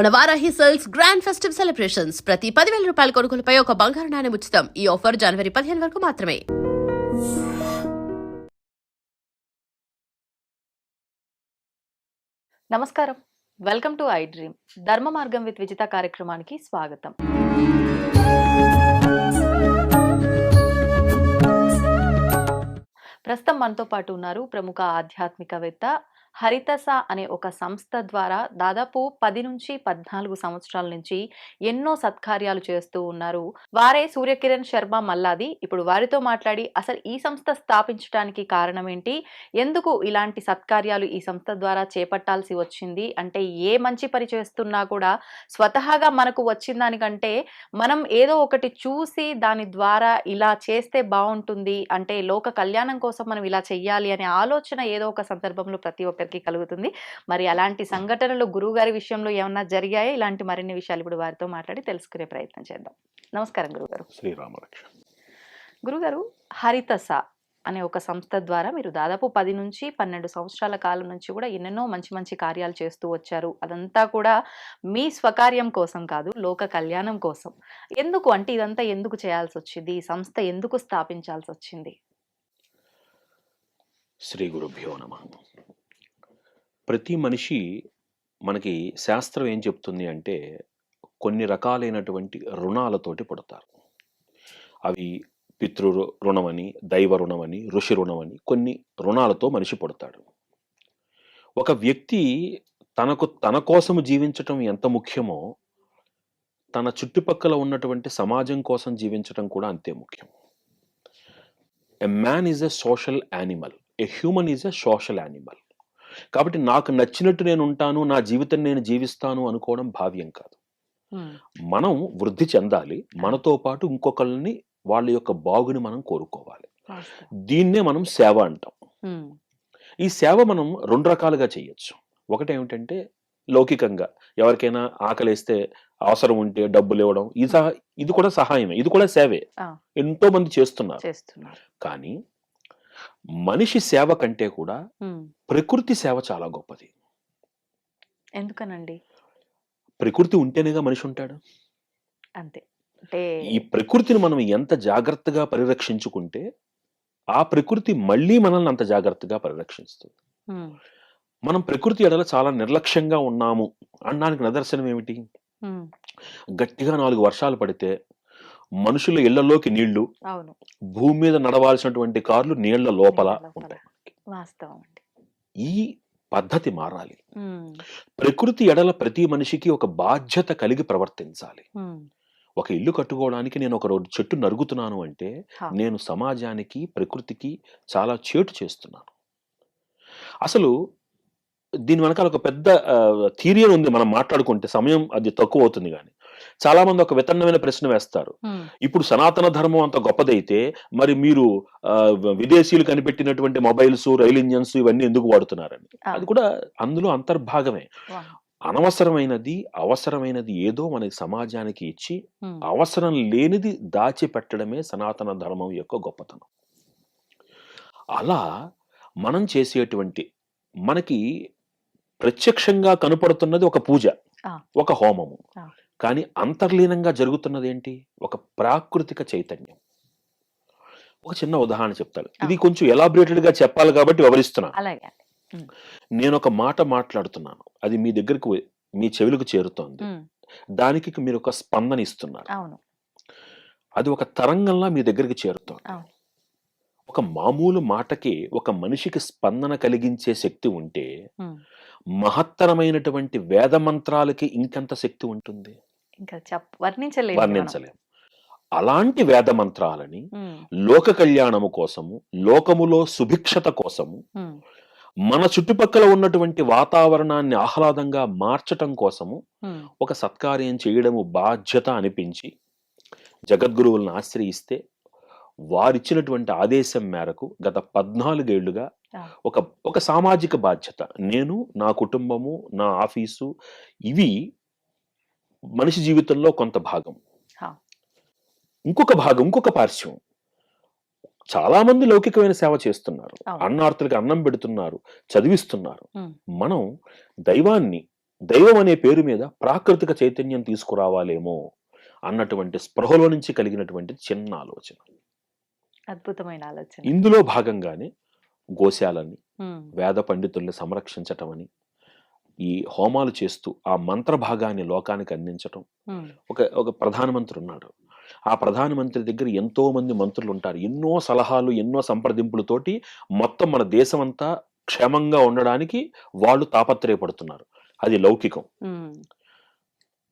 మన Varahi sales grand festive celebrations. ప్రతి పదివేల రూపాయల కొనుగోలుపై ఒక బంగారు నాణ్యం ఉచితం. ఈ ఆఫర్ జనవరి పదిహేను వరకు మాత్రమే. నమస్కారం. Welcome to iDream. ధర్మ మార్గం విత్ విజిత కార్యక్రమానికి స్వాగతం. ప్రస్తుతం మనతో పాటు ఉన్నారు ప్రముఖ ఆధ్యాత్మికవేత్త హరితస అనే ఒక సంస్థ ద్వారా దాదాపు పది నుంచి పద్నాలుగు సంవత్సరాల నుంచి ఎన్నో సత్కార్యాలు చేస్తూ ఉన్నారు. వారే సూర్యకిరణ్ శర్మ మల్లాది. ఇప్పుడు వారితో మాట్లాడి అసలు ఈ సంస్థ స్థాపించడానికి కారణం ఏంటి? ఎందుకు ఇలాంటి సత్కార్యాలు ఈ సంస్థ ద్వారా చేపట్టాల్సి వచ్చింది? అంటే ఏ మంచి పని చేస్తున్నా కూడా స్వతహాగా మనకు వచ్చిన దానికంటే మనం ఏదో ఒకటి చూసి దాని ద్వారా ఇలా చేస్తే బాగుంటుంది. అంటే లోక కళ్యాణం కోసం మనం ఇలా చెయ్యాలి అనే ఆలోచన ఏదో ఒక సందర్భంలో ప్రతి ఒక్కరికి కలుగుతుంది. మరి అలాంటి సంఘటనలు గురువు గారి విషయంలో ఏమన్నా జరిగాయా? ఇలాంటి మరిన్ని విషయాలు ఇప్పుడు వారితో మాట్లాడి తెలుసుకునే ప్రయత్నం చేద్దాం. నమస్కారం గురుగారు. శ్రీరామరక్ష. గురుగారు హరితస అనే ఒక సంస్థ ద్వారా మీరు దాదాపు పది నుంచి పన్నెండు సంవత్సరాల కాలం నుంచి కూడా ఎన్నెన్నో మంచి మంచి కార్యాలు చేస్తూ వచ్చారు. అదంతా కూడా మీ స్వకార్యం కోసం కాదు లోక కళ్యాణం కోసం. ఎందుకు? అంటే ఇదంతా ఎందుకు చేయాల్సి వచ్చింది? ఈ సంస్థ ఎందుకు స్థాపించాల్సి వచ్చింది? శ్రీ గురుభ్యో నమ. ప్రతి మనిషి మనకి శాస్త్రం ఏం చెప్తుంది అంటే కొన్ని రకాలైనటువంటి రుణాలతోటి పుడతారు. అవి పితృ రుణమని దైవ రుణమని ఋషి రుణమని కొన్ని రుణాలతో మనిషి పుడతాడు. ఒక వ్యక్తి తనకు తన కోసం జీవించటం ఎంత ముఖ్యమో తన చుట్టుపక్కల ఉన్నటువంటి సమాజం కోసం జీవించటం కూడా అంతే ముఖ్యం. A man is a social animal a human is a social animal కాబట్టి నాకు నచ్చినట్టు నేను ఉంటాను నా జీవితం నేను జీవిస్తాను అనుకోవడం భావ్యం కాదు. మనం వృద్ధి చెందాలి మనతో పాటు ఇంకొకళ్ళని వాళ్ళ యొక్క బాగుని మనం కోరుకోవాలి. దీన్నే మనం సేవ అంటాం. ఈ సేవ మనం రెండు రకాలుగా చేయొచ్చు. ఒకటి ఏమిటంటే లౌకికంగా ఎవరికైనా ఆకలిస్తే అవసరం ఉంటే డబ్బులు ఇవ్వడం ఇది ఇది కూడా సహాయమే ఇది కూడా సేవే. ఎంతో మంది చేస్తున్నారు. కానీ మనిషి సేవ కంటే కూడా ప్రకృతి సేవ చాలా గొప్పది. ఎందుకనండి? ప్రకృతి ఉంటేనేగా మనిషి ఉంటాడు. అంతే. అంటే ఈ ప్రకృతిని మనం ఎంత జాగ్రత్తగా పరిరక్షించుకుంటే ఆ ప్రకృతి మళ్ళీ మనల్ని అంత జాగ్రత్తగా పరిరక్షిస్తుంది. మనం ప్రకృతి ఎడల చాలా నిర్లక్ష్యంగా ఉన్నాము అనడానికి నిదర్శనం ఏమిటి? గట్టిగా నాలుగు వర్షాలు పడితే మనుషుల ఇళ్ళలోకి నీళ్ళు అవును. భూమి మీద నడవాల్సినటువంటి కార్లు నీళ్ళ లోపల. ఉంటాయి. ఈ పద్ధతి మారాలి. ప్రకృతి ఎడల ప్రతి మనిషికి ఒక బాధ్యత కలిగి ప్రవర్తించాలి. ఒక ఇల్లు కట్టుకోవడానికి నేను ఒక రోడ్డు చెట్టు నరుగుతున్నాను అంటే. నేను సమాజానికి ప్రకృతికి చాలా చేటు చేస్తున్నాను. అసలు దీని వెనకాల ఒక పెద్ద థీరియన్ ఉంది మనం మాట్లాడుకుంటే సమయం అది తక్కువ అవుతుంది కానీ. చాలా మంది ఒక వితన్నమైన ప్రశ్న వేస్తారు ఇప్పుడు సనాతన ధర్మం అంత గొప్పదైతే మరి మీరు ఆ, విదేశీయులు కనిపెట్టినటువంటి మొబైల్స్ రైల్ ఇంజన్స్ ఇవన్నీ ఎందుకు వాడుతున్నారని. అది కూడా అందులో అంతర్భాగమే. అనవసరమైనది అవసరమైనది ఏదో మనకి సమాజానికి ఇచ్చి అవసరం లేనిది దాచిపెట్టడమే సనాతన ధర్మం యొక్క గొప్పతనం అలా మనం చేసేటువంటి మనకి ప్రత్యక్షంగా కనపడుతున్నది ఒక పూజ. ఒక హోమము. కానీ అంతర్లీనంగా జరుగుతున్నది ఏంటి ఒక ప్రాకృతిక చైతన్యం. ఒక చిన్న ఉదాహరణ చెప్తాను. ఇది కొంచెం ఎలాబరేటెడ్గా చెప్పాలి కాబట్టి వివరిస్తున్నాను అలాగే నేను ఒక మాట మాట్లాడుతున్నాను. అది మీ దగ్గరకు మీ చెవులకు చేరుతోంది. దానికి మీరు ఒక స్పందన ఇస్తున్నారు. అది ఒక తరంగంలా మీ దగ్గరికి చేరుతోంది. ఒక మామూలు మాటకి ఒక మనిషికి స్పందన కలిగించే శక్తి ఉంటే మహత్తరమైనటువంటి వేద మంత్రాలకి ఇంకెంత శక్తి ఉంటుంది? ఇంకా చెప్ వర్ణించలేదు మనం. వర్ణించలేం అలాంటి వేద మంత్రాలని లోక కళ్యాణము కోసము లోకములో సుభిక్షత కోసము మన చుట్టుపక్కల ఉన్నటువంటి వాతావరణాన్ని ఆహ్లాదంగా మార్చటం కోసము ఒక సత్కార్యం చేయడము బాధ్యత అనిపించి జగద్గురువులను ఆశ్రయిస్తే వారిచ్చినటువంటి ఆదేశం మేరకు గత పద్నాలుగేళ్ళుగా. ఒక ఒక సామాజిక బాధ్యత. నేను నా కుటుంబము నా ఆఫీసు ఇవి మనిషి జీవితంలో కొంత భాగం. ఇంకొక భాగం ఇంకొక పార్శ్వం. చాలా మంది లౌకికమైన సేవ చేస్తున్నారు. అన్నార్థులకు అన్నం పెడుతున్నారు చదివిస్తున్నారు. మనం దైవాన్ని దైవం అనే పేరు మీద ప్రాకృతిక చైతన్యం తీసుకురావాలేమో అన్నటువంటి స్పృహలో నుంచి కలిగినటువంటి చిన్న ఆలోచన. అద్భుతమైన ఆలోచన. ఇందులో భాగంగానే గోశాలని వేద పండితుల్ని సంరక్షించటం అని ఈ హోమాలు చేస్తూ ఆ మంత్ర భాగాన్ని లోకానికి అందించటం. ఒక ఒక ప్రధానమంత్రి ఉన్నాడు ఆ ప్రధానమంత్రి దగ్గర ఎంతో మంది మంత్రులు ఉంటారు ఎన్నో సలహాలు ఎన్నో సంప్రదింపులతోటి మొత్తం మన దేశం అంతా క్షేమంగా ఉండడానికి వాళ్ళు తాపత్రయపడుతున్నారు. అది లౌకికం.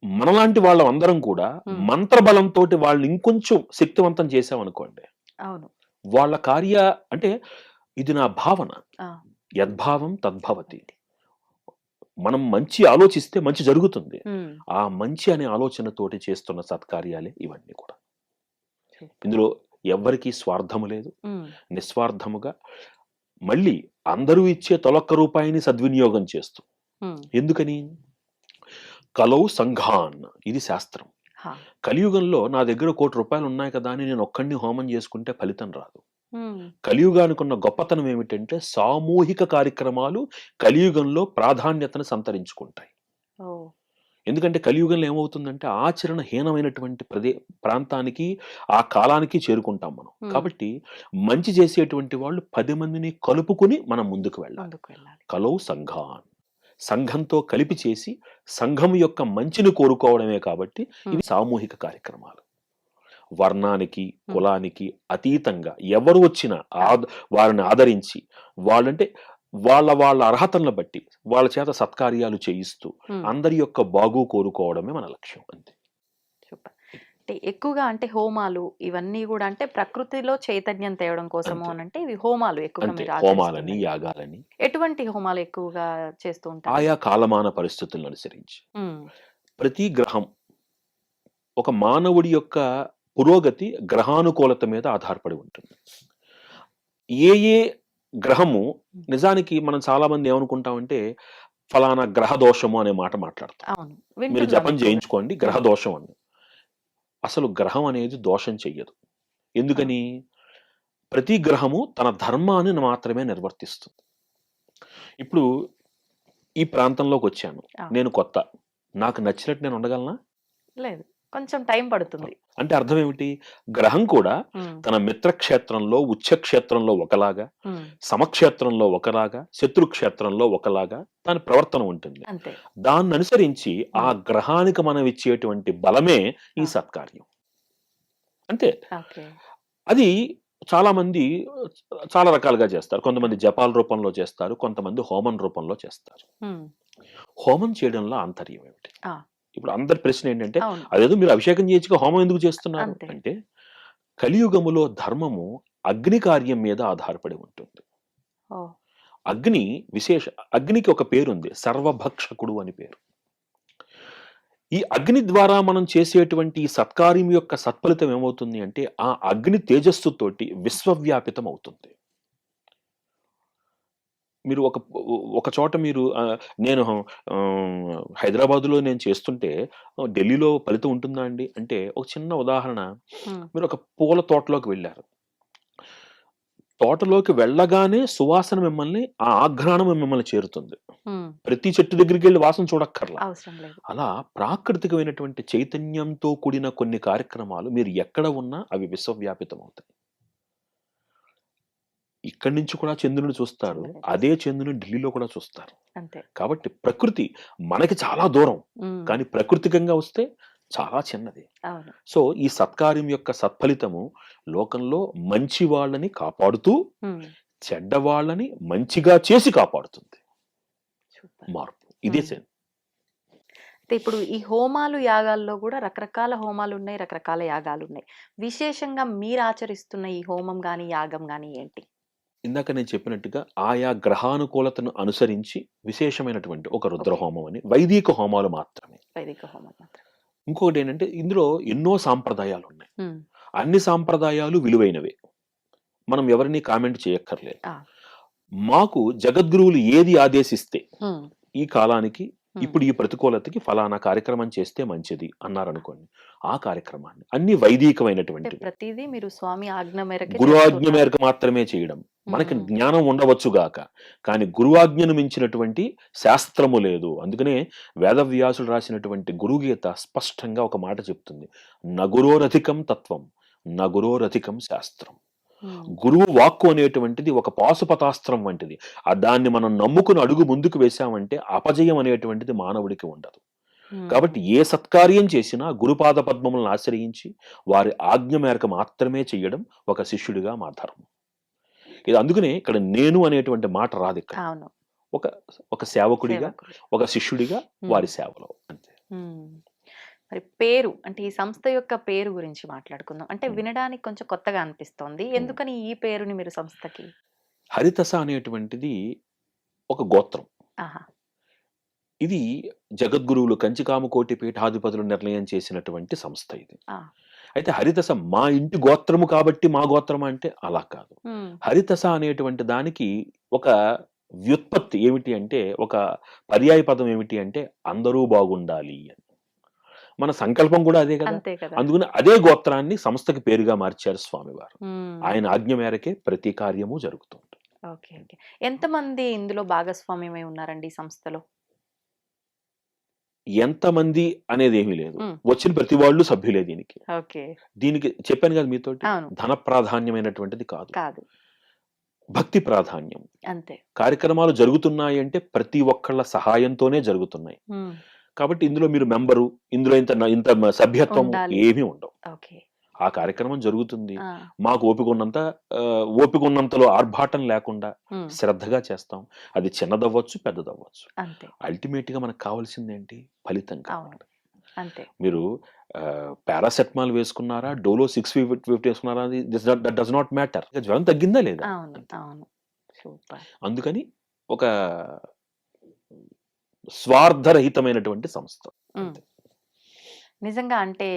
మనలాంటి వాళ్ళందరం కూడా Hmm. మంత్రబలంతో వాళ్ళని ఇంకొంచెం శక్తివంతం చేసామనుకోండి అవును. వాళ్ళ కార్య అంటే ఇది నా భావన. యద్భావం తద్భవతి మనం మంచి ఆలోచిస్తే మంచి జరుగుతుంది. ఆ మంచి అనే ఆలోచనతోటి చేస్తున్న సత్కార్యాలే ఇవన్నీ కూడా. ఇందులో ఎవ్వరికీ స్వార్థము లేదు. నిస్వార్థముగా మళ్ళీ అందరూ ఇచ్చే తొలొక్క రూపాయిని సద్వినియోగం చేస్తూ. ఎందుకని? కలౌ సంఘాన్ ఇది శాస్త్రం. కలియుగంలో నా దగ్గర కోటి రూపాయలు ఉన్నాయి కదా అని నేను ఒక్కడిని హోమం చేసుకుంటే ఫలితం రాదు. కలియుగానికి ఉన్న గొప్పతనం ఏమిటంటే సామూహిక కార్యక్రమాలు కలియుగంలో ప్రాధాన్యతను సంతరించుకుంటాయి. ఎందుకంటే కలియుగంలో ఏమవుతుందంటే ఆచరణ హీనమైనటువంటి ప్రదే ప్రాంతానికి ఆ కాలానికి చేరుకుంటాం మనం. కాబట్టి మంచి చేసేటువంటి వాళ్ళు పది మందిని కలుపుకుని మనం ముందుకు వెళ్ళాలి. ముందుకు వెళ్ళాలి. కలౌ సంఘాన్. సంఘంతో కలిపి చేసి సంఘం యొక్క మంచిని కోరుకోవడమే కాబట్టి ఇవి సామూహిక కార్యక్రమాలు. వర్ణానికి కులానికి అతీతంగా ఎవరు వచ్చినా వారిని ఆదరించి వాళ్ళంటే వాళ్ళ వాళ్ళ అర్హతలను బట్టి వాళ్ళ చేత సత్కార్యాలు చేయిస్తూ అందరి యొక్క బాగు కోరుకోవడమే మన లక్ష్యం అంతే. అంటే ఎక్కువగా అంటే హోమాలు ఇవన్నీ కూడా అంటే ప్రకృతిలో చైతన్యం తేవడం కోసము. అని అంటే ఇవి హోమాలు ఎక్కువగా హోమాలని. యాగాలని. ఎటువంటి హోమాలు ఎక్కువగా చేస్తూ ఉంటారు? ఆయా కాలమాన పరిస్థితులను అనుసరించి ప్రతి గ్రహం ఒక మానవుడి యొక్క పురోగతి గ్రహానుకూలత మీద ఆధారపడి ఉంటుంది. ఏ ఏ గ్రహము నిజానికి మనం చాలా మంది ఏమనుకుంటామంటే ఫలానా గ్రహ దోషము అనే మాట మాట్లాడతాం. మీరు జపం. చేయించుకోండి గ్రహ దోషం అని. అసలు గ్రహం అనేది దోషం చెయ్యదు. ఎందుకని? ప్రతి గ్రహము తన ధర్మాన్ని మాత్రమే నిర్వర్తిస్తుంది. ఇప్పుడు ఈ ప్రాంతంలోకి వచ్చాను. నేను కొత్త. నాకు నచ్చినట్టు నేను ఉండగలనా? లేదు. కొంచెం టైం పడుతుంది. అంటే అర్థం ఏమిటి? గ్రహం కూడా తన మిత్రక్షేత్రంలో ఉచ్చక్షేత్రంలో ఒకలాగా సమక్షేత్రంలో ఒకలాగా శత్రుక్షేత్రంలో ఒకలాగా దాని ప్రవర్తన ఉంటుంది. దాన్ని అనుసరించి ఆ గ్రహానికి మనం ఇచ్చేటువంటి బలమే ఈ. సత్కార్యం. అంతే. అది చాలా మంది చాలా రకాలుగా చేస్తారు. కొంతమంది జపాల రూపంలో చేస్తారు కొంతమంది హోమం రూపంలో చేస్తారు. హోమం చేయడంలో ఆంతర్యం ఏమిటి. ఇప్పుడు అందరి ప్రశ్న ఏంటంటే అదేదో మీరు అభిషేకం చేయొచ్చుగా హోమం ఎందుకు చేస్తున్నారు. అంటే కలియుగములో ధర్మము అగ్ని కార్యం మీద ఆధారపడి ఉంటుంది. అగ్ని విశేష అగ్నికి ఒక పేరుంది సర్వభక్షకుడు అని పేరు. ఈ అగ్ని ద్వారా మనం చేసేటువంటి ఈ సత్కార్యం యొక్క సత్ఫలితం ఏమవుతుంది అంటే ఆ అగ్ని తేజస్సుతోటి విశ్వవ్యాపితం అవుతుంది మీరు ఒక ఒక చోట మీరు నేను హైదరాబాదులో నేను చేస్తుంటే ఢిల్లీలో ఫలితం ఉంటుందా అండి? అంటే ఒక చిన్న ఉదాహరణ. మీరు ఒక పూల తోటలోకి వెళ్ళారు. తోటలోకి వెళ్ళగానే సువాసన మిమ్మల్ని ఆ ఆఘ్రాణం మిమ్మల్ని చేరుతుంది. ప్రతి చెట్టు దగ్గరికి వెళ్ళి వాసన చూడక్కర్లా. అలా ప్రాకృతికమైనటువంటి చైతన్యంతో కూడిన కొన్ని కార్యక్రమాలు మీరు ఎక్కడ ఉన్నా అవి విశ్వవ్యాపితం అవుతాయి ఇక్కడి నుంచి కూడా చంద్రుని చూస్తారు అదే. చంద్రుని ఢిల్లీలో కూడా చూస్తారు అంతే. కాబట్టి ప్రకృతి మనకి చాలా దూరం. కానీ ప్రకృతికంగా వస్తే చాలా చిన్నది. సో ఈ సత్కార్యం యొక్క సత్ఫలితము లోకంలో మంచి వాళ్ళని కాపాడుతూ చెడ్డ వాళ్ళని మంచిగా చేసి కాపాడుతుంది. మార్పు. ఇదే. సెన్ అయితే ఇప్పుడు ఈ హోమాలు యాగాల్లో కూడా రకరకాల హోమాలు ఉన్నాయి రకరకాల యాగాలు ఉన్నాయి. విశేషంగా మీరు ఆచరిస్తున్న ఈ హోమం గాని యాగం గాని ఏంటి? ఇందాక నేను చెప్పినట్టుగా ఆయా గ్రహానుకూలతను అనుసరించి విశేషమైనటువంటి ఒక రుద్రహోమం అని వైదిక హోమాలు మాత్రమే. వైదిక హోమం మాత్రం ఇంకొకటి ఏంటంటే ఇందులో ఎన్నో సాంప్రదాయాలు ఉన్నాయి. అన్ని సాంప్రదాయాలు విలువైనవే. మనం ఎవరిని కామెంట్ చేయక్కర్లేదు. మాకు జగద్గురువులు ఏది ఆదేశిస్తే ఈ కాలానికి ఇప్పుడు ఈ ప్రతికూలతకి ఫలానా కార్యక్రమం చేస్తే మంచిది అన్నారనుకోండి. ఆ కార్యక్రమాన్ని అన్ని వైదికమైనటువంటివి. ప్రతిదీ మీరు స్వామి ఆజ్ఞ మేరకు గురు ఆజ్ఞ మేరకు మాత్రమే చేయడం. మనకి. జ్ఞానం ఉండవచ్చుగాక కానీ గురువాజ్ఞను మించినటువంటి శాస్త్రము లేదు. అందుకనే వేదవ్యాసుడు రాసినటువంటి గురుగీత స్పష్టంగా ఒక మాట చెప్తుంది. నగురోరధికం తత్వం నగురోరధికం శాస్త్రం. గురువు వాక్కు అనేటువంటిది ఒక పాశుపతాస్త్రం వంటిది. ఆ దాన్ని మనం నమ్ముకుని అడుగు ముందుకు వేశామంటే అపజయం అనేటువంటిది మానవుడికి ఉండదు. కాబట్టి ఏ సత్కార్యం చేసినా గురుపాద పద్మములను ఆశ్రయించి వారి ఆజ్ఞ మేరకు మాత్రమే చెయ్యడం ఒక శిష్యుడిగా మా ధర్మం. ఇది అందుకనే ఇక్కడ నేను అనేటువంటి మాట రాదు ఇక్కడ. అవును. ఒక ఒక సేవకుడిగా సేవకుడు. ఒక శిష్యుడిగా. వారి సేవలో. అంతే. మరి పేరు అంటే ఈ సంస్థ యొక్క పేరు గురించి మాట్లాడుకుందాం. అంటే. వినడానికి కొంచెం కొత్తగా అనిపిస్తోంది. ఎందుకని ఈ పేరుని మీరు సంస్థకి? హరితస అనేటువంటిది ఒక గోత్రం. ఆహా. ఇది జగద్గురువులు కంచికామకోటి పీఠాధిపతులు నిర్ణయం చేసినటువంటి సంస్థ ఇది. అయితే హరితస మా ఇంటి గోత్రము కాబట్టి మా గోత్రం అంటే అలా కాదు. హరితస అనేటువంటి దానికి ఒక వ్యుత్పత్తి ఏమిటి అంటే ఒక పర్యాయ పదం ఏమిటి అంటే అందరూ బాగుండాలి అని. మన సంకల్పం కూడా అదే కదా. అందుకని అదే గోత్రాన్ని సంస్థకి పేరుగా మార్చారు స్వామివారు. ఆయన ఆజ్ఞ మేరకే ప్రతి కార్యము జరుగుతుంది ఓకే ఓకే. ఎంతమంది ఇందులో భాగస్వామ్యమై ఉన్నారండి ఈ సంస్థలో? ఎంతమంది అనేది ఏమీ లేదు. వచ్చిన ప్రతి వాళ్ళు సభ్యులే దీనికి. దీనికి చెప్పాను కదా అవును. ధన ప్రాధాన్యమైనటువంటిది కాదు. భక్తి ప్రాధాన్యం. అంతే. కార్యక్రమాలు జరుగుతున్నాయి అంటే ప్రతి ఒక్కళ్ళ సహాయంతోనే జరుగుతున్నాయి. కాబట్టి ఇందులో మీరు మెంబరు ఇందులో ఇంత ఇంత సభ్యత్వం. ఏమీ ఉండవు. ఆ కార్యక్రమం జరుగుతుంది. మాకు ఓపిక ఉన్నంత ఓపిక ఉన్నంతలో ఆర్భాటం లేకుండా. శ్రద్ధగా చేస్తాం. అది చిన్నదవ్వచ్చు పెద్దదవ్వచ్చు. అల్టిమేట్గా మనకు కావాల్సింది ఏంటి ఫలితం కావాలి. మీరు పారాసెటమాల్ వేసుకున్నారా? డోలో సిక్స్ ఫిఫ్టీ ఫిఫ్టీ వేసుకున్నారా? That does not matter. జ్వరం తగ్గిందా లేదా? అందుకని ఒక స్వార్థరహితమైనటువంటి సంస్థ. నిజంగా అంటే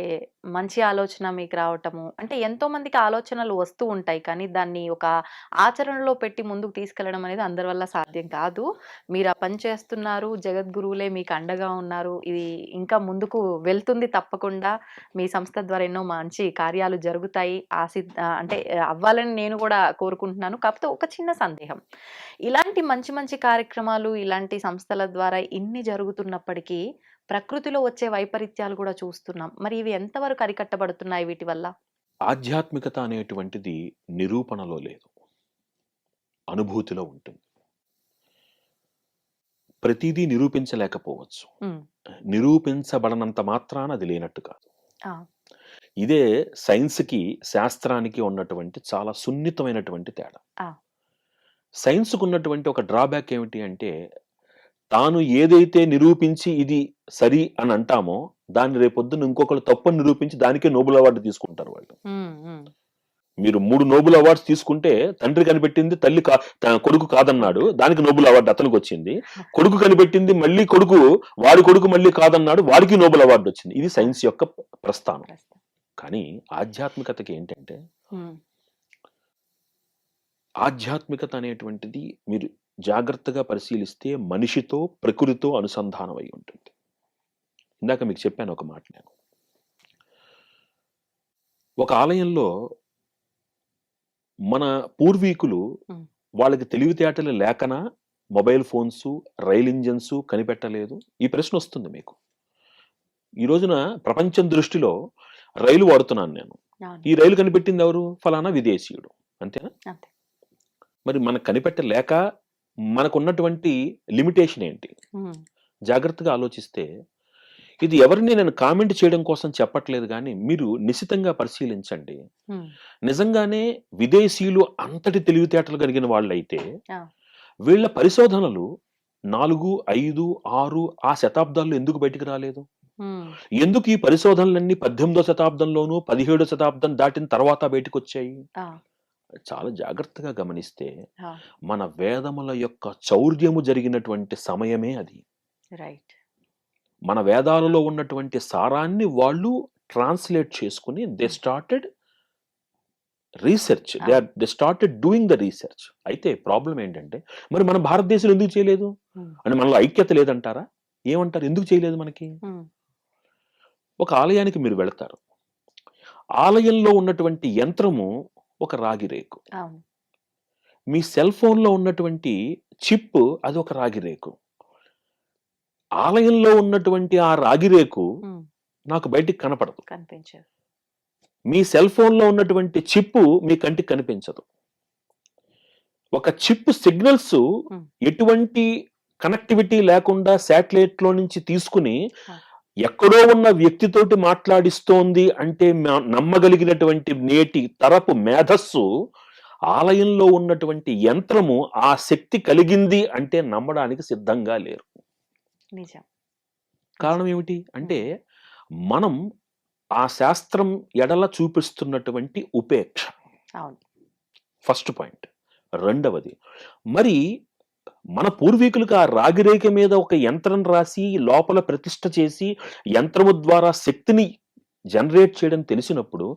మంచి ఆలోచన మీకు రావటము. అంటే ఎంతో మందికి ఆలోచనలు వస్తూ ఉంటాయి. కానీ దాన్ని ఒక ఆచరణలో పెట్టి ముందుకు తీసుకెళ్ళడం అనేది అందరి వల్ల సాధ్యం కాదు. మీరు ఆ పని చేస్తున్నారు. జగద్గురువులే మీకు అండగా ఉన్నారు. ఇది ఇంకా ముందుకు వెళ్తుంది తప్పకుండా. మీ సంస్థ ద్వారా ఎన్నో మంచి కార్యాలు జరుగుతాయి. ఆసి అంటే అవ్వాలని నేను కూడా కోరుకుంటున్నాను. కాకపోతే ఒక చిన్న సందేహం. ఇలాంటి మంచి మంచి కార్యక్రమాలు ఇలాంటి సంస్థల ద్వారా ఇన్ని జరుగుతున్నప్పటికీ ప్రకృతిలో వచ్చే వైపరీత్యాలు కూడా చూస్తున్నాం. మరి ఇవి ఎంతవరకు అరికట్టబడుతున్నాయి వీటి వల్ల? ఆధ్యాత్మికత అనేటువంటిది నిరూపణలో లేదు. అనుభూతిలో ఉంటుంది. ప్రతిదీ నిరూపించలేకపోవచ్చు. నిరూపించబడనంత మాత్రాన అది లేనట్టు కాదు. ఇదే సైన్స్కి శాస్త్రానికి ఉన్నటువంటి చాలా సున్నితమైనటువంటి తేడా. సైన్స్కు ఉన్నటువంటి ఒక డ్రాబ్యాక్ ఏమిటి అంటే తాను ఏదైతే నిరూపించి ఇది సరి అని అంటామో దాన్ని రేపొద్దున ఇంకొకరు తప్పని నిరూపించి దానికే నోబెల్ అవార్డు తీసుకుంటారు వాళ్ళు. మీరు మూడు నోబెల్ అవార్డ్స్ తీసుకుంటే తండ్రి కనిపెట్టింది తల్లి కొడుకు కాదన్నాడు దానికి నోబెల్ అవార్డు అతనికి వచ్చింది. కొడుకు కనిపెట్టింది మళ్ళీ కొడుకు వాడి కొడుకు మళ్ళీ కాదన్నాడు వాడికి నోబెల్ అవార్డు వచ్చింది. ఇది సైన్స్ యొక్క ప్రస్థానం. కానీ ఆధ్యాత్మికతకి ఏంటంటే ఆధ్యాత్మికత అనేటువంటిది మీరు జాగ్రత్తగా పరిశీలిస్తే మనిషితో ప్రకృతితో అనుసంధానం అయి ఉంటుంది. ఇందాక మీకు చెప్పాను ఒక మాట నేను. ఒక ఆలయంలో మన పూర్వీకులు. వాళ్ళకి తెలివితేటలు లేకన మొబైల్ ఫోన్స్ రైల్ ఇంజన్స్ కనిపెట్టలేదు? ఈ ప్రశ్న వస్తుంది మీకు. ఈ రోజున ప్రపంచం దృష్టిలో రైలు వాడుతున్నాను నేను. ఈ రైలు కనిపెట్టింది ఎవరు? ఫలానా విదేశీయుడు. అంతేనా? అంతే. మరి మనకు కనిపెట్టలేక మనకున్నటువంటి లిమిటేషన్ ఏంటి? జాగ్రత్తగా ఆలోచిస్తే ఇది ఎవరిని నేను కామెంట్ చేయడం కోసం చెప్పట్లేదు కానీ మీరు నిశితంగా పరిశీలించండి. నిజంగానే విదేశీయులు అంతటి తెలివితేటలు కలిగిన వాళ్ళైతే. వీళ్ళ పరిశోధనలు నాలుగు ఐదు ఆరు ఆ శతాబ్దాల్లో ఎందుకు బయటికి రాలేదు? ఎందుకు ఈ పరిశోధనలన్నీ పద్దెనిమిదో శతాబ్దంలోనూ పదిహేడో శతాబ్దం దాటిన తర్వాత బయటకు వచ్చాయి చాలా జాగ్రత్తగా గమనిస్తే మన వేదముల యొక్క చౌర్యము జరిగినటువంటి సమయమే అది. రైట్. మన వేదాలలో ఉన్నటువంటి సారాన్ని వాళ్ళు ట్రాన్స్లేట్ చేసుకుని they started research. They are they started doing the research. అయితే ప్రాబ్లం ఏంటంటే మరి మన భారతదేశంలో ఎందుకు చేయలేదు? అంటే మనలో ఐక్యత లేదంటారా? ఏమంటారు? ఎందుకు చేయలేదు మనకి? ఒక ఆలయానికి మీరు వెళతారు. ఆలయంలో ఉన్నటువంటి యంత్రము ఒక రాగి రేకు. మీ సెల్ ఫోన్లో ఉన్నటువంటి చిప్ అది ఒక రాగి రేకు. ఆలయంలో ఉన్నటువంటి ఆ రాగి రేకు నాకు బయటికి కనపడదు. కనిపించదు. మీ సెల్ ఫోన్లో ఉన్నటువంటి చిప్ మీ కంటికి కనిపించదు. ఒక చిప్ సిగ్నల్స్. ఎటువంటి కనెక్టివిటీ లేకుండా శాటిలైట్లో నుంచి తీసుకుని. ఎక్కడో ఉన్న వ్యక్తితోటి మాట్లాడిస్తోంది అంటే నమ్మగలిగినటువంటి నేటి తరపు మేధస్సు ఆలయంలో ఉన్నటువంటి యంత్రము ఆ శక్తి కలిగింది అంటే నమ్మడానికి సిద్ధంగా లేరు. నిజం. కారణం ఏమిటి అంటే మనం ఆ శాస్త్రం ఎడల చూపిస్తున్నటువంటి ఉపేక్ష. First point. రెండవది మరి మన పూర్వీకులకు ఆ రాగిరేఖ మీద ఒక యంత్రం రాసి లోపల ప్రతిష్ట చేసి యంత్రము ద్వారా శక్తిని జనరేట్ చేయడం తెలిసినప్పుడు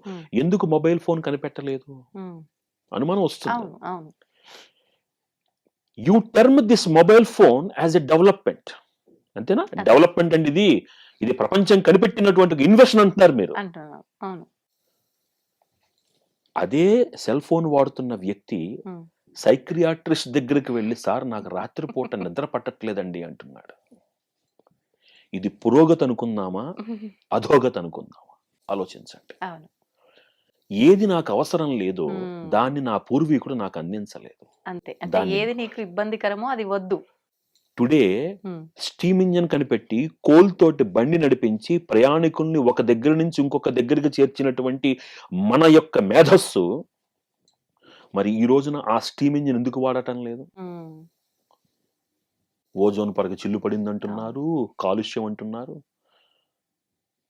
ఎందుకు మొబైల్ ఫోన్ కనిపెట్టలేదు? అనుమానం వస్తుంది. You term this mobile phone as a development అంతేనా? అంతే. డెవలప్మెంట్ అండి ఇది ఇది ప్రపంచం కనిపెట్టినటువంటి ఇన్వెషన్ అంటున్నారు మీరు. అదే సెల్ ఫోన్ వాడుతున్న వ్యక్తి సైక్రియాట్రిస్ట్ దగ్గరికి వెళ్ళి సార్ నాకు రాత్రిపూట నిద్ర పట్టట్లేదండి అంటున్నాడు. ఇది పురోగతి అనుకుందామా? అధోగతి అనుకుందామా? ఆలోచించండి. ఏది నాకు అవసరం లేదో. దాన్ని నా పూర్వీకుడు నాకు అందించలేదు. అంతే. అంటే ఏది నీకు ఇబ్బందికరమో అది వద్దు. టుడే స్టీమ్ ఇంజన్ కనిపెట్టి కోల్ తోటి బండి నడిపించి ప్రయాణికుల్ని ఒక దగ్గర నుంచి ఇంకొక దగ్గరికి చేర్చినటువంటి మన యొక్క మేధస్సు మరి ఈ రోజున ఆ స్టీమ్ ఇంజిన్ ఎందుకు వాడటం లేదు? ఓజోన్ పొరగ చిల్లు పడింది అంటున్నారు కాలుష్యం అంటున్నారు.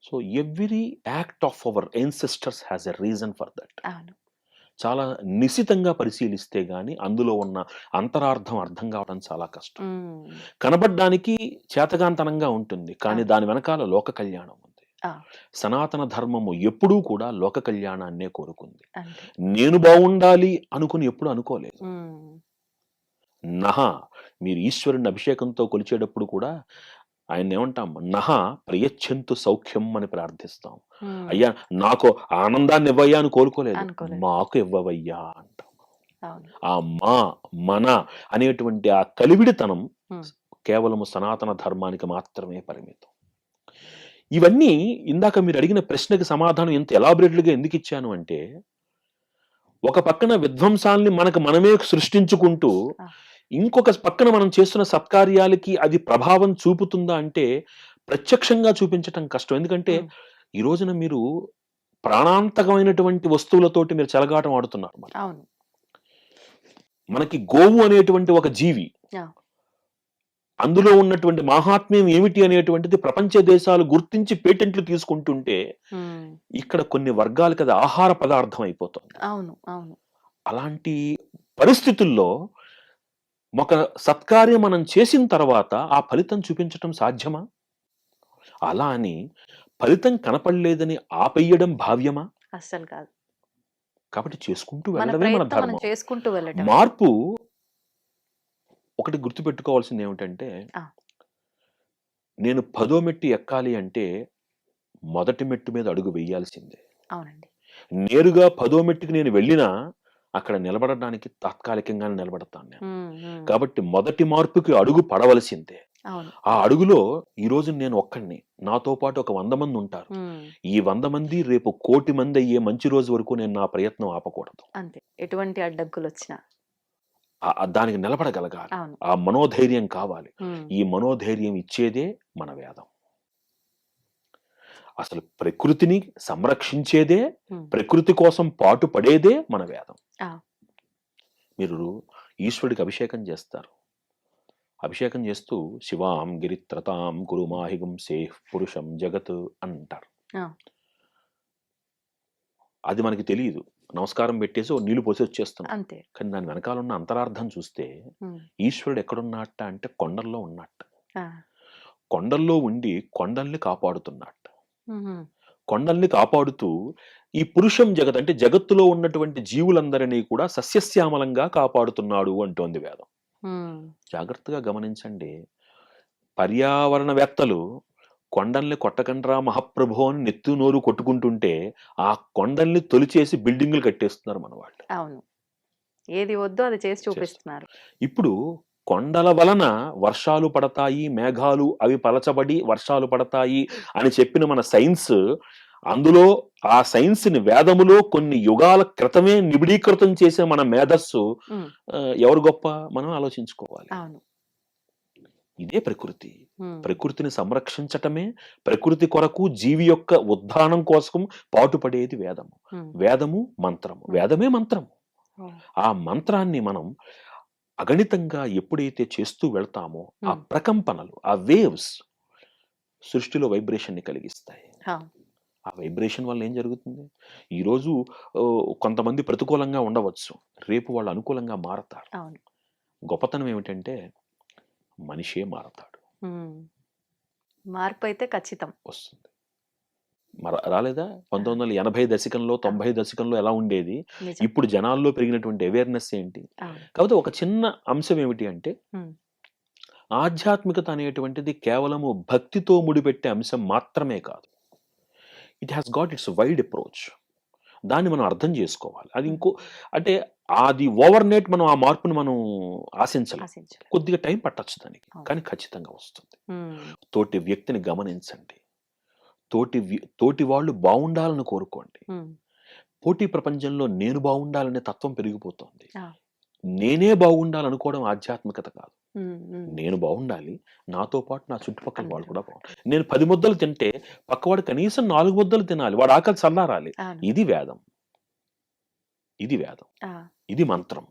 So every act of our ancestors has a reason for that. చాలా నిశితంగా పరిశీలిస్తే గాని అందులో ఉన్న అంతరార్థం అర్థం కావడం చాలా కష్టం. కనబడడానికి చేతగాంతనంగా ఉంటుంది కానీ. దాని వెనకాల లోక కళ్యాణం. సనాతన ధర్మము ఎప్పుడూ కూడా లోక కళ్యాణాన్నే కోరుకుంది. నేను బాగుండాలి అనుకుని ఎప్పుడు అనుకోలేదు. నహ మీరు ఈశ్వరుని అభిషేకంతో కొలిచేటప్పుడు కూడా ఆయన ఏమంటాం నహ ప్రయచ్ఛంతు సౌఖ్యం అని ప్రార్థిస్తాం. అయ్యా నాకు ఆనందాన్ని ఇవ్వయ్యా అని కోరుకోలేదు. మాకు ఇవ్వవయ్యా అంటాం. ఆ మా మన అనేటువంటి ఆ కలివిడితనం. కేవలము సనాతన ధర్మానికి మాత్రమే పరిమితం. ఇవన్నీ ఇందాక మీరు అడిగిన ప్రశ్నకి సమాధానం ఎంత ఎలాబరేట్లుగా ఎందుకు ఇచ్చాను అంటే ఒక పక్కన విధ్వంసాల్ని మనకు మనమే సృష్టించుకుంటూ. ఇంకొక పక్కన మనం చేస్తున్న సత్కార్యాలకి అది ప్రభావం చూపుతుందా అంటే ప్రత్యక్షంగా చూపించటం కష్టం ఎందుకంటే. ఈ రోజున మీరు ప్రాణాంతకమైనటువంటి వస్తువులతోటి మీరు చెలగాటం ఆడుతున్నారు మనకి గోవు అనేటువంటి ఒక జీవి. అందులో ఉన్నటువంటి మహాత్మ్యం ఏమిటి అనేటువంటిది ప్రపంచ దేశాలు గుర్తించి పేటెంట్లు తీసుకుంటుంటే ఇక్కడ కొన్ని వర్గాలకు అది ఆహార పదార్థం అయిపోతుంది. అవును అవును. అలాంటి పరిస్థితుల్లో ఒక సత్కార్యం మనం చేసిన తర్వాత ఆ ఫలితం చూపించటం సాధ్యమా? అలా అని ఫలితం కనపడలేదని ఆపేయడం భావ్యమా? అస్సలు కాదు. కాబట్టి చేసుకుంటూ వెళ్ళడమే మన ధర్మం. మార్పు ఒకటి గుర్తుపెట్టుకోవాల్సింది ఏమిటంటే. నేను పదో మెట్టు ఎక్కాలి అంటే మొదటి మెట్టు మీద అడుగు వేయాల్సిందే. అవునండి. నేరుగా పదో మెట్టుకి నేను వెళ్ళినా అక్కడ నిలబడడానికి తాత్కాలికంగానే నిలబడతాను నేను. కాబట్టి మొదటి మార్పుకి అడుగు పడవలసిందే. ఆ అడుగులో ఈ రోజు నేను ఒక్కడిని. నాతో పాటు ఒక వంద మంది ఉంటారు. ఈ వంద మంది రేపు కోటి మంది అయ్యే మంచి రోజు వరకు నేను నా ప్రయత్నం ఆపకూడదు. అంతే. ఎటువంటి అడ్డంకులు వచ్చినా దానికి నిలబడగలగాలి. ఆ మనోధైర్యం కావాలి. ఈ మనోధైర్యం ఇచ్చేదే మన వేదం. అసలు ప్రకృతిని సంరక్షించేదే ప్రకృతి కోసం పాటు పడేదే మన వేదం. మీరు ఈశ్వరుడికి అభిషేకం చేస్తారు. అభిషేకం చేస్తూ శివాం గిరిత్రతాం కురుమాహిగం సేహ్ పురుషం జగత్ అంటారు. అది మనకి తెలియదు నమస్కారం పెట్టేసి ఓ నీళ్ళు పోసి వచ్చేస్తున్నాం. అంతే. కానీ దాని వెనకాల ఉన్న అంతరార్థం చూస్తే ఈశ్వరుడు ఎక్కడున్నట్ట అంటే కొండల్లో ఉన్నట్ట కొండల్లో ఉండి కొండల్ని కాపాడుతున్నట్ట కొండల్ని కాపాడుతూ ఈ పురుషం జగత్ అంటే జగత్తులో ఉన్నటువంటి జీవులందరినీ కూడా సస్యశ్యామలంగా కాపాడుతున్నాడు అంటోంది వేదం. జాగ్రత్తగా గమనించండి. పర్యావరణవేత్తలు కొండల్ని కొట్టకండ్రా మహాప్రభు అని నెత్తు నోరు కొట్టుకుంటుంటే ఆ కొండల్ని తొలిచేసి బిల్డింగులు కట్టేస్తున్నారు మన వాళ్ళు. అవును. ఏది వద్దో అది చేసి చూపిస్తున్నారు. ఇప్పుడు కొండల వలన వర్షాలు పడతాయి మేఘాలు అవి పలచబడి వర్షాలు పడతాయి అని చెప్పిన మన సైన్స్ అందులో ఆ సైన్స్ని వేదములో కొన్ని యుగాల క్రితమే నిబిడీకృతం చేసే మన మేధస్సు ఎవరు గొప్ప మనం ఆలోచించుకోవాలి. అవును. ఇదే ప్రకృతి. ప్రకృతిని సంరక్షించటమే ప్రకృతి కొరకు జీవి యొక్క ఉద్ధానం కోసం పాటుపడేది వేదము. వేదము మంత్రము. వేదమే మంత్రము. ఆ మంత్రాన్ని మనం అగణితంగా ఎప్పుడైతే చేస్తూ వెళ్తామో ఆ. ప్రకంపనలు ఆ వేవ్స్ సృష్టిలో వైబ్రేషన్ని కలిగిస్తాయి ఆ వైబ్రేషన్ వల్ల ఏం జరుగుతుంది? ఈరోజు కొంతమంది ప్రతికూలంగా ఉండవచ్చు. రేపు వాళ్ళు అనుకూలంగా మారతారు. గొప్పతనం ఏమిటంటే మనిషే మారతాడు. మార్పు అయితే ఖచ్చితం. వస్తుంది. మర రాలేదా? పంతొమ్మిది వందల ఎనభై దశకంలో తొంభై దశకంలో ఎలా ఉండేది? ఇప్పుడు జనాల్లో పెరిగినటువంటి అవేర్నెస్ ఏంటి? కాకపోతే ఒక చిన్న అంశం ఏమిటి అంటే ఆధ్యాత్మికత అనేటువంటిది కేవలము భక్తితో ముడిపెట్టే అంశం మాత్రమే కాదు. It has got its wide approach దాన్ని మనం అర్థం చేసుకోవాలి. అది ఇంకో అంటే అది ఓవర్ నైట్ మనం ఆ మార్పును మనం ఆశించాలి. కొద్దిగా టైం పట్టొచ్చు దానికి. కానీ ఖచ్చితంగా వస్తుంది. తోటి వ్యక్తిని గమనించండి. తోటి తోటి వాళ్ళు బాగుండాలని కోరుకోండి. పోటీ ప్రపంచంలో నేను బాగుండాలనే తత్వం పెరిగిపోతుంది. నేనే బాగుండాలనుకోవడం ఆధ్యాత్మికత కాదు. నేను బాగుండాలి నాతో పాటు నా చుట్టుపక్కల వాళ్ళు. కూడా బాగుండాలి. నేను పది ముద్దలు తింటే పక్కవాడు కనీసం నాలుగు ముద్దలు తినాలి. వాడు ఆకలి చల్లారాలి ఇది వేదం. ఇది వేదం. ఇది మంత్రం.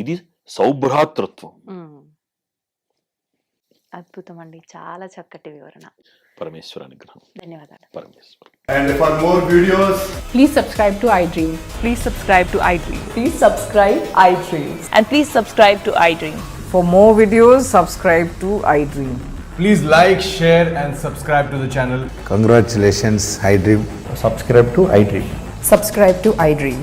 ఇది సౌభ్రాతృత్వం. అద్భుతం అండి చాలా చక్కటి వివరణ. పరమేశ్వర అనుగ్రహం. ధన్యవాదాలు. And for more videos please subscribe to iDream please subscribe to iDream please subscribe iDream and please subscribe to iDream for more videos subscribe to iDream please like share and subscribe to the channel congratulations iDream subscribe to iDream subscribe to iDream